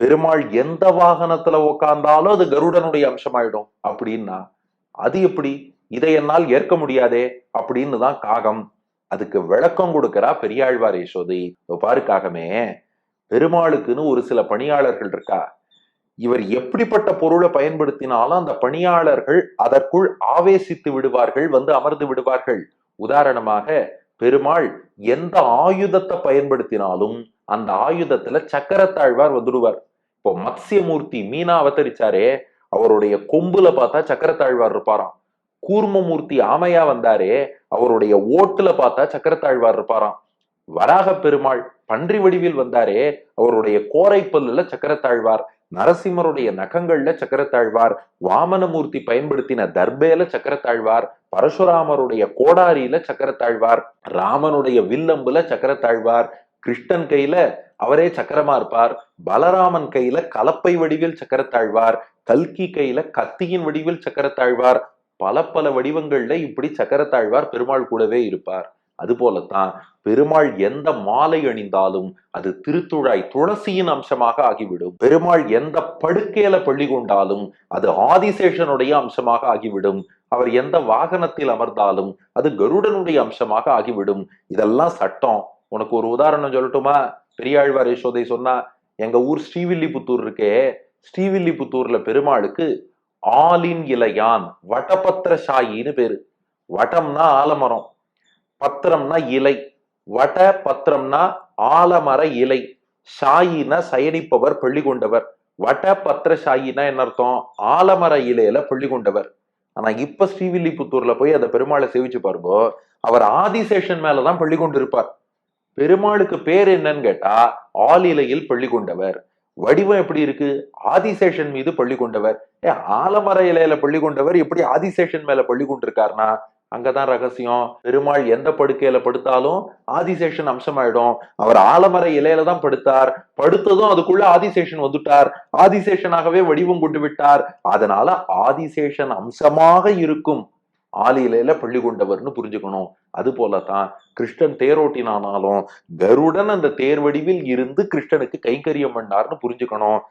பெருமாள் எந்த வாகனத்துல உக்காந்தாலும் அது கருடனுடைய அம்சமாயிடும். அப்படின்னா அது எப்படி? இதை என்னால் ஏற்க முடியாதே அப்படின்னு தான் காகம். அதுக்கு விளக்கம் கொடுக்கிறா பெரியாழ்வார் யசோதை. பாரு காகமே பெருமாளுக்குன்னு ஒரு சில பணியாளர்கள் இருக்கா? இவர் எப்படிப்பட்ட பொருளை பயன்படுத்தினாலும் அந்த பணியாளர்கள் அதற்குள் ஆவேசித்து விடுவார்கள் வந்து அமர்ந்து விடுவார்கள். உதாரணமாக பெருமாள் எந்த ஆயுதத்தை பயன்படுத்தினாலும் அந்த ஆயுதத்துல சக்கரத்தாழ்வார் வந்துடுவார். இப்போ மத்சியமூர்த்தி மீனா அவதரிச்சாரே அவருடைய கொம்புல பார்த்தா சக்கரத்தாழ்வார் இருப்பாராம். கூர்மமூர்த்தி ஆமையா வந்தாரே அவருடைய ஓட்டுல பார்த்தா சக்கரத்தாழ்வார் இருப்பாராம். வராக பெருமாள் பன்றி வடிவில் வந்தாரே அவருடைய கோரை பல்லுல சக்கரத்தாழ்வார் நரசிம்மருடைய நகங்கள்ல சக்கரத்தாழ்வார் வாமனமூர்த்தி பயன்படுத்தின தர்பேல சக்கரத்தாழ்வார் பரசுராமருடைய கோடாரியில சக்கரத்தாழ்வார் ராமனுடைய வில்லம்புல சக்கரத்தாழ்வார் கிருஷ்ணன் கையில அவரே சக்கரமா இருப்பார். பலராமன் கையில கலப்பை வடிவில் சக்கரத்தாழ்வார் கல்கி கையில கத்தியின் வடிவில் சக்கரத்தாழ்வார் பல பல வடிவங்கள்ல இப்படி சக்கரத்தாழ்வார் பெருமாள் கூடவே இருப்பார். அது போலத்தான் பெருமாள் எந்த மாலை அணிந்தாலும் அது திருத்துழாய் துளசியின் அம்சமாக ஆகிவிடும். பெருமாள் எந்த படுக்கையில பள்ளி கொண்டாலும் அது ஆதிசேஷனுடைய அம்சமாக ஆகிவிடும். அவர் எந்த வாகனத்தில் அமர்ந்தாலும் அது கருடனுடைய அம்சமாக ஆகிவிடும். இதெல்லாம் சட்டம். உனக்கு ஒரு உதாரணம் சொல்லட்டுமா? பெரியாழ்வார் யசோதை சொன்னா எங்க ஊர் ஸ்ரீவில்லிபுத்தூர் இருக்கே ஸ்ரீவில்லிபுத்தூர்ல பெருமாளுக்கு ஆலின் இலையான் வட்டபத்திர சாயின்னு பேரு. வடம்னா ஆலமரம் பத்திரம்னா இலை. வட பத்திரம்னா ஆலமர இலை. ஷாயினா சயனிப்பவர் பள்ளி கொண்டவர். வட பத்திர ஷாயினா என்ன அர்த்தம்? ஆலமர இலையில பள்ளி கொண்டவர். ஆனா இப்ப ஸ்ரீவில்லிபுத்தூர்ல போய் அந்த பெருமாளை சேவிச்சு பாருங்கோ அவர் ஆதிசேஷன் மேலதான் பள்ளி கொண்டிருப்பார். பெருமாளுக்கு பேர் என்னன்னு கேட்டா ஆலிலையில் பள்ளி கொண்டவர். வடிவம் எப்படி இருக்கு? ஆதிசேஷன் மீது பள்ளி கொண்டவர். ஏ ஆலமர இலையில பள்ளி கொண்டவர் எப்படி ஆதிசேஷன் மேல பள்ளி கொண்டிருக்காருனா அங்கதான் ரகசியம். பெருமாள் எந்த படுக்கையில படுத்தாலும் ஆதிசேஷன் அம்சமாயிடும். அவர் ஆலமர இலையில தான் படுத்தார். படுத்ததும் அதுக்குள்ள ஆதிசேஷன் வந்துட்டார். ஆதிசேஷனாகவே வடிவம் கொண்டு விட்டார். அதனால ஆதிசேஷன் அம்சமாக இருக்கும். ஆலியிலையில பள்ளி கொண்டவர்னு புரிஞ்சுக்கணும். அது போலதான் கிருஷ்ணன் தேரோட்டினானாலும் கருடன் அந்த தேர் வடிவில் இருந்து கிருஷ்ணனுக்கு கைங்கரியம் பண்ணார்னு புரிஞ்சுக்கணும்.